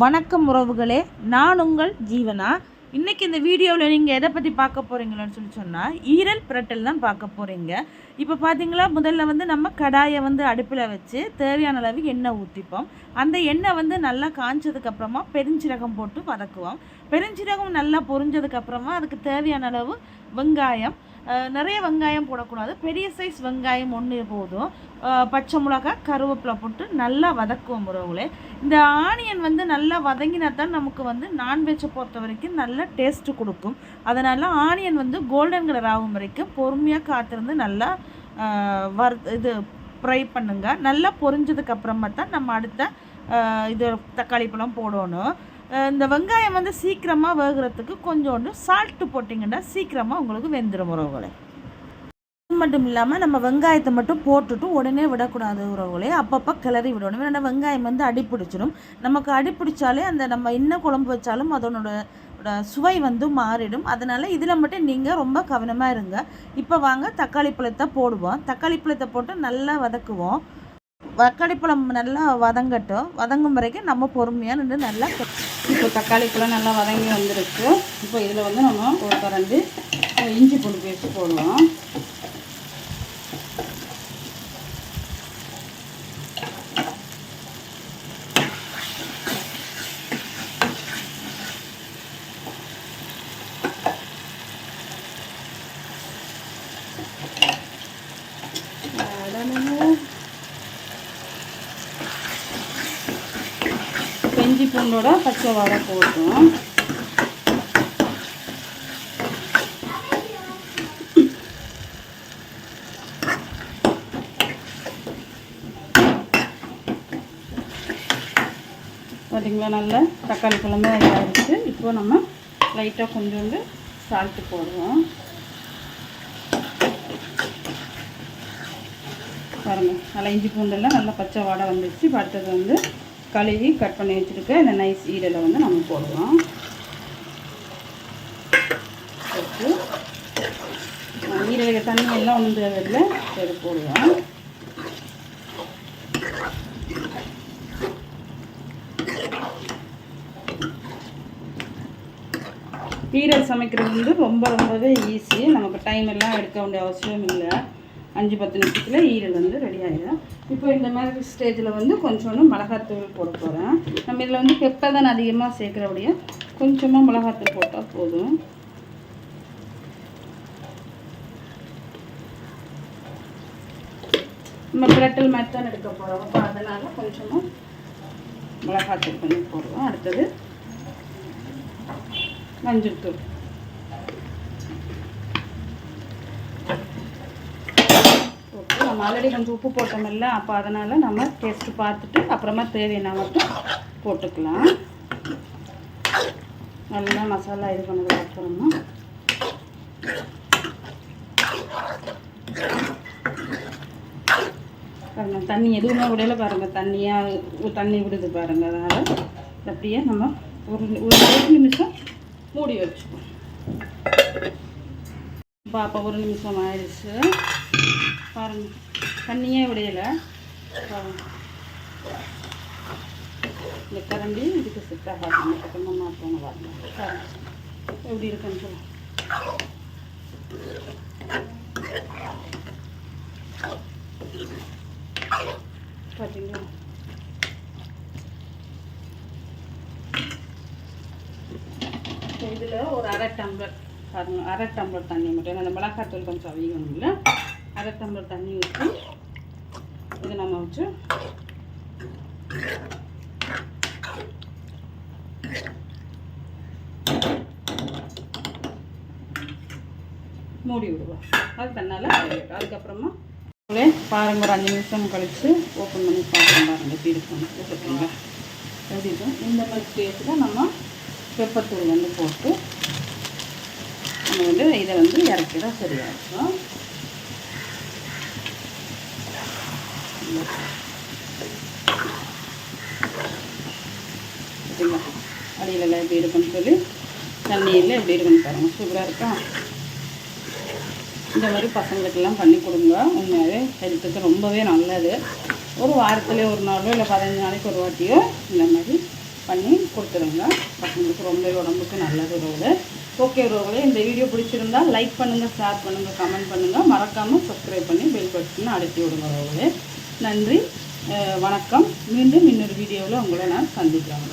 வணக்கம் உறவுகளே நான் உங்கள் ஜீவனா? இன்றைக்கி இந்த வீடியோவில் நீங்கள் எதை பற்றி பார்க்க போகிறீங்களோன்னு சொல்லி சொன்னால் ஈரல் பிரட்டல் தான் பார்க்க போகிறீங்க இப்போ பார்த்தீங்களா முதல்ல வந்து நம்ம கடாயை வந்து அடுப்பில் வச்சு தேவையான அளவு எண்ணெய் ஊற்றிப்போம் அந்த எண்ணெய் வந்து நல்லா காஞ்சதுக்கப்புறமா பெருஞ்சீரகம் போட்டு வதக்குவோம். பெருஞ்சீரகம் நல்லா பொரிஞ்சதுக்கப்புறமா அதுக்கு தேவையான அளவு வெங்காயம் நிறைய வெங்காயம் போடக்கூடாது. பெரிய சைஸ் வெங்காயம் ஒன்று போதும். பச்சை மிளகாய் கருவேப்பிலை போட்டு நல்லா வதக்குவோம் உறவுகளே. இந்த ஆனியன் வந்து நல்லா வதங்கினா தான் நமக்கு வந்து நான்வெஜ்ஜை பொறுத்த வரைக்கும் நல்ல டேஸ்ட்டு கொடுக்கும். அதனால் ஆனியன் வந்து கோல்டன் கலர் ஆகும் வரைக்கும் பொறுமையாக காத்திருந்து நல்லா வர் இது ஃப்ரை பண்ணுங்கள் நல்லா பொரிஞ்சதுக்கு அப்புறமா தான் நம்ம அடுத்த இது தக்காளி பழம் போடணும். இந்த வெங்காயம் வந்து சீக்கிரமாக வேகிறதுக்கு கொஞ்சோண்டு சால்ட்டு போட்டிங்கன்னா சீக்கிரமாக உங்களுக்கு வெந்துடும் உறவுகளே. அது மட்டும் இல்லாமல் நம்ம வெங்காயத்தை மட்டும் போட்டுட்டு உடனே விடக்கூடாது உறவுகளே. அப்பப்போ கிளறி விடணும். ஏன்னா வெங்காயம் வந்து அடிப்பிடிச்சிடும் நமக்கு அடிப்பிடிச்சாலே அந்த நம்ம என்ன குழம்பு வச்சாலும் அதனோட சுவை வந்து மாறிடும். அதனால் இதில் மட்டும் நீங்கள் ரொம்ப கவனமாக இருங்க. இப்போ வாங்க தக்காளி பழத்தை போடுவோம். தக்காளி பழத்தை போட்டு நல்லா வதக்குவோம். தக்காளி பழம் நல்லா வதங்கட்டும். வதங்கும் வரைக்கும் நம்ம பொறுமையாக நின்று நல்லா இப்போ தக்காளி பழம் நல்லா வதங்கி வந்துருக்கு. இப்போ இதில் வந்து நம்ம ஒரு கரண்டு இஞ்சி பூண்டு பேஸ்ட் போடுவோம் இப்போ இஞ்சி பூண்டோட பச்சை வாடை போட்டோம். பார்த்தீங்களா நல்லா தக்காளி குழம்பு ஆகிடுச்சு இப்போ நம்ம லைட்டாக கொஞ்சோண்டு சால்ட்டு போடுவோம். பாருங்கள் நல்லா இஞ்சி பூண்டெல்லாம் நல்லா பச்சை வாடை வந்துடுச்சு இப்போ அடுத்தது வந்து கழுவி கட் பண்ணி வச்சுருக்க இந்த நைஸ் ஈரலை வந்து நம்ம போடுவோம் போட்டு அஹ் ஈரலுக்கு தண்ணி எல்லாம் சரி போடுவோம் ஈரல் சமைக்கிறது வந்து ரொம்ப ரொம்பவே ஈஸி நமக்கு டைம் எல்லாம் எடுக்க வேண்டிய அவசியம் இல்லை அஞ்சு பத்து நிமிஷத்தில் ஈரல் வந்து ரெடி ஆகிடும் இப்போ இந்த மாதிரி ஸ்டேஜில் வந்து கொஞ்சோண்டு மிளகாத்தூள் போட போகிறேன் நம்ம இதில் வந்து பெப்பர் தான் அதிகமாக சேர்க்குறபடியே கொஞ்சமாக மிளகாத்தூள் போட்டால் போதும். நம்ம பிரட்டல் மாதிரி தான் எடுக்க போகிறோம் அப்போ அதனால் கொஞ்சமாக மிளகாத்தூள் கொஞ்சம் போடுவோம். அடுத்தது மஞ்சள் தூள். ஓகே நம்ம ஆல்ரெடி கொஞ்சம் உப்பு போட்டோமில்ல அப்போ அதனால் நம்ம டேஸ்ட்டு பார்த்துட்டு அப்புறமா தேவையான மட்டும் போட்டுக்கலாம். நல்லா மசாலா இது பண்ணதுக்கு அப்புறமா. பாருங்க தண்ணி எதுவுமே விடல பாருங்க தண்ணியாக தண்ணி விடுது பாருங்க அதனால் அப்படியே நம்ம ஒரு ஒரு ஒரு நிமிஷம் மூடி வச்சுக்கோம் பாப்பா ஒரு நிமிஷம் ஆயிடுச்சு. பாருங்க. தண்ணியே விடையலை. இந்த கரண்டி இதுக்கு செட் ஆகாது. பக்கமாக மாற்றோங்க பாருங்க பாருங்க. எப்படி இருக்குன்னு சொல்லுங்க. பார்த்தீங்களா இதில் ஒரு அரை டம்ளர். பாருங்க. அரை டம்ளர் தண்ணி மட்டும். ஏன்னா அந்த மிளகாத்தூள் கொஞ்சம் அவியணும்ல அரை டம்ளர் தண்ணி ஊற்றி இதை நம்ம வச்சு மூடி விடுவோம். அது தன்னால் அதுக்கப்புறமா அப்படியே பாருங்க ஒரு அஞ்சு நிமிஷம் கழித்து ஓப்பன் பண்ணி பார்க்கலாம் பாருங்க எப்படி இருக்கும் பார்த்தீங்களா எப்படி இருக்கும் இந்த மாதிரி ஸ்டேஜில் நம்ம பெப்பத்தூள் வந்து போட்டு நம்ம வந்து இதை வந்து இறக்கிட சரியாக இருக்கும். பார்த்தீங்களா அடியிலலாம் எப்படி இருக்குன்னு சொல்லி? தண்ணியில் எப்படி இருக்குன்னு பாருங்கள் சூப்பராக இருக்கா? இந்த மாதிரி பசங்களுக்கெல்லாம் பண்ணி கொடுங்க. உண்மையாகவே ஹெல்த்துக்கு ரொம்பவே நல்லது. ஒரு வாரத்தில் ஒரு நாளோ இல்லை பதினஞ்சு நாளைக்கு ஒரு வாட்டியோ இந்த மாதிரி பண்ணி கொடுத்துருங்க. பசங்களுக்கு ரொம்பவே உடம்புக்கு நல்லது உறவுகளே ஓகே உறவுகளே இந்த வீடியோ பிடிச்சிருந்தா லைக் பண்ணுங்கள் ஷேர் பண்ணுங்கள் கமெண்ட் பண்ணுங்கள் மறக்காமல் சப்ஸ்கிரைப் பண்ணி பெல் பட்டனை அழுத்தி விடுங்க உறவுகளே. நன்றி. வணக்கம். மீண்டும் இன்னொரு வீடியோவில் உங்களை நான் சந்திக்கிறேன்.